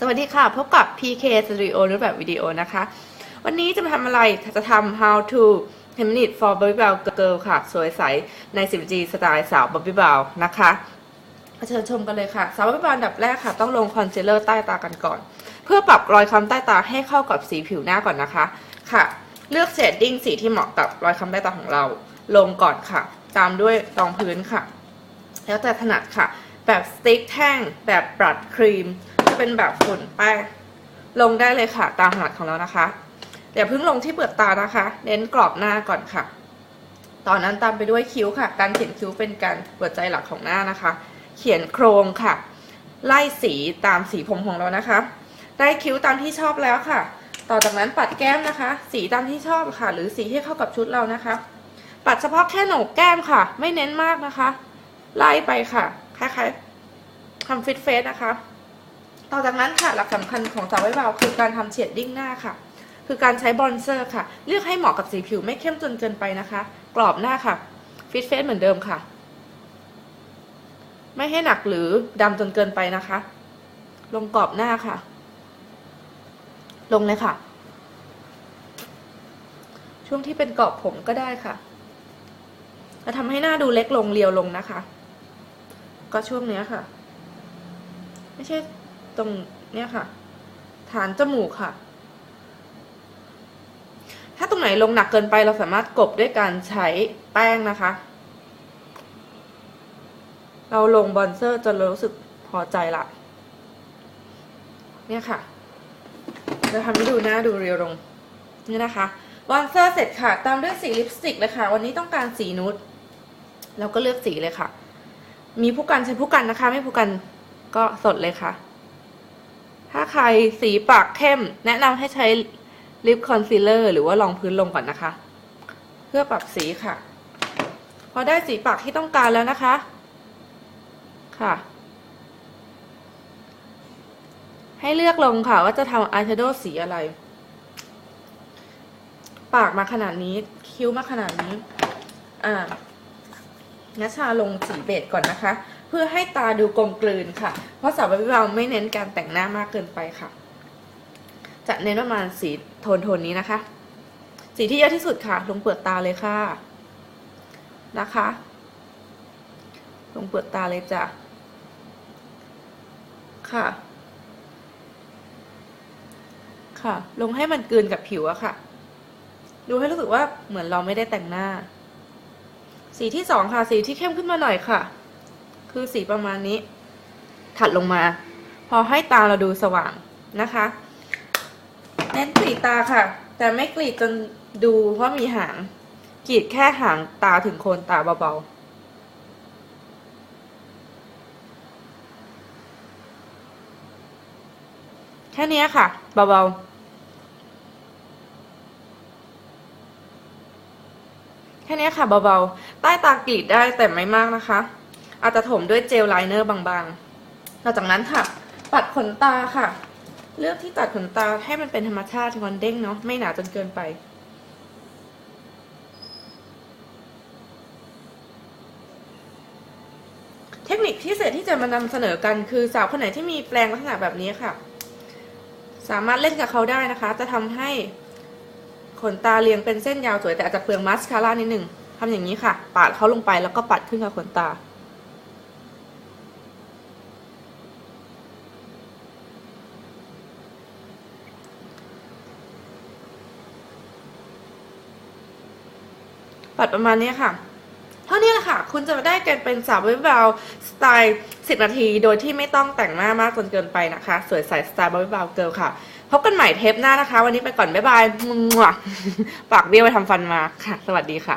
สวัสดีค่ะ พบกับ PK Studio รูปแบบวิดีโอนะคะ วันนี้จะมาทำอะไร จะทำ how to 10 minutes for Bobby Brown Girl ค่ะ สวยใสใน 10G สไตล์สาว Bobby Brown นะคะมาเชิญชมกันเลยค่ะ สาว Bobby Brown ดับแรกค่ะ ต้องลงคอนซีลเลอร์ใต้ตากันก่อน เพื่อปรับรอยค้ำใต้ตาให้เข้ากับสีผิวหน้าก่อนนะคะ ค่ะ เลือกเชดดิ้งสีที่เหมาะกับรอยค้ำใต้ตาของเรา ลงก่อนค่ะ ตามด้วยรองพื้นค่ะ แล้วแต่ถนัดค่ะ แบบสติ๊กแท่ง แบบบรัดครีม เป็นแบบฝุ่นแป้งลงได้เลยค่ะ ตามถนัดของเรานะคะเดี๋ยวเพิ่งลงที่เปลือกตานะคะ เน้นกรอบหน้าก่อนค่ะ ตอนนั้นตามไปด้วยคิ้วค่ะ การเขียนคิ้วเป็นการหัวใจหลักของหน้านะคะ เขียนโครงค่ะ ไล่สีตามสีผมของเรานะคะ ได้คิ้วตามที่ชอบแล้วค่ะ ต่อจากนั้นปัดแก้มนะคะ สีตามที่ชอบค่ะ หรือสีที่เข้ากับชุดเรานะคะ ปัดเฉพาะแค่โหนกแก้มค่ะ ไม่เน้นมากนะคะ ไล่ไปค่ะคล้ายๆทำฟิตเฟสนะคะ ต่อจากนั้นค่ะหลักสำคัญของสาวไว้เบาคือการทำเชดดิ้งหน้าค่ะ คือการใช้บอนเซอร์ค่ะ เลือกให้เหมาะกับสีผิวไม่เข้มจนเกินไปนะคะ กรอบหน้าค่ะ ฟิตเฟสเหมือนเดิมค่ะ ไม่ให้หนักหรือดำจนเกินไปนะคะ ลงกรอบหน้าค่ะ ลงเลยค่ะ ช่วงที่เป็นกรอบผมก็ได้ค่ะจะทำให้หน้าดูเล็กลงเรียวลงนะคะ ก็ช่วงเนี้ยค่ะ ไม่ใช่ ตรงเนี้ยค่ะ ฐานจมูกค่ะ ถ้าตรงไหนลงหนักเกินไปเราสามารถกบด้วยการใช้แป้งนะคะ เราลงบอนเซอร์จนเรารู้สึกพอใจละ เนี่ยค่ะจะทำให้ดูหน้าดูเรียวลงนี่นะคะบอนเซอร์เสร็จค่ะ ตามด้วยสีลิปสติกเลยค่ะ วันนี้ต้องการสีนูดเราก็เลือกสีเลยค่ะ มีผู้กันใช้ผู้กันนะคะ ไม่ผู้กันก็สดเลยค่ะ ถ้าใครสีปากเข้ม แนะนำให้ใช้ลิปคอนซีลเลอร์หรือว่ารองพื้นลงก่อนนะคะ เพื่อปรับสีค่ะ พอได้สีปากที่ต้องการแล้วนะคะ ค่ะ ให้เลือกลงค่ะว่าจะทำอายแชโดว์สีอะไร ปากมาขนาดนี้ คิ้วมาขนาดนี้ อ่านัชชาลงสีเบจก่อนนะคะ เพื่อให้ตาดูกลมกลืนค่ะ เพราะสาวบาร์บี้เราไม่เน้นการแต่งหน้ามากเกินไปค่ะ จะเน้นประมาณสีโทนโทนนี้นะคะ สีที่เยอะที่สุดค่ะ ลงเปลือกตาเลยค่ะ นะคะ ลงเปลือกตาเลยจ้ะ ค่ะ ค่ะ ลงให้มันกลืนกับผิวอะค่ะ ดูให้รู้สึกว่าเหมือนเราไม่ได้แต่งหน้า สีที่สองค่ะ สีที่เข้มขึ้นมาหน่อยค่ะ คือสีประมาณนี้ ถัดลงมา พอให้ตาเราดูสว่างนะคะ เน้นกรีดตาค่ะ แต่ไม่กรีดจนดูว่ามีหางกรีดแค่หางตาถึงโคนตาเบาๆแค่นี้ค่ะเบาๆ แค่นี้ค่ะเบาๆ ใต้ตากรีดได้แต่ไม่มากนะคะ อาจจะถมด้วยเจลไลเนอร์บางๆหลังจากนั้นค่ะ ปัดขนตาค่ะ เลือกที่ตัดขนตาให้มันเป็นธรรมชาติงอนเด้งเนาะไม่หนาจนเกินไปเทคนิคพิเศษที่จะมานำเสนอกันคือสาวคนไหนที่มีแปลงลักษณะแบบนี้ค่ะ สามารถเล่นกับเขาได้นะคะ จะทำให้ขนตาเรียงเป็นเส้นยาวสวยแต่อาจจะเปลืองมาสคาร่านิดหนึ่งทำอย่างนี้ค่ะ ปาดเขาลงไปแล้วก็ปัดขึ้นกับขนตา ปัดประมาณนี้ค่ะ เท่านี้แหละค่ะ คุณจะได้กันเป็นสาวเบาสไตล์ 10 นาที โดยที่ไม่ต้องแต่งหน้ามากจนเกินไปนะคะ สวยใสสไตล์เบาวเกิลค่ะ พบกันใหม่เทปหน้านะคะ วันนี้ไปก่อน บ๊ายบายมั่วปากเบี้ยวไปทำฟันมาค่ะ สวัสดีค่ะ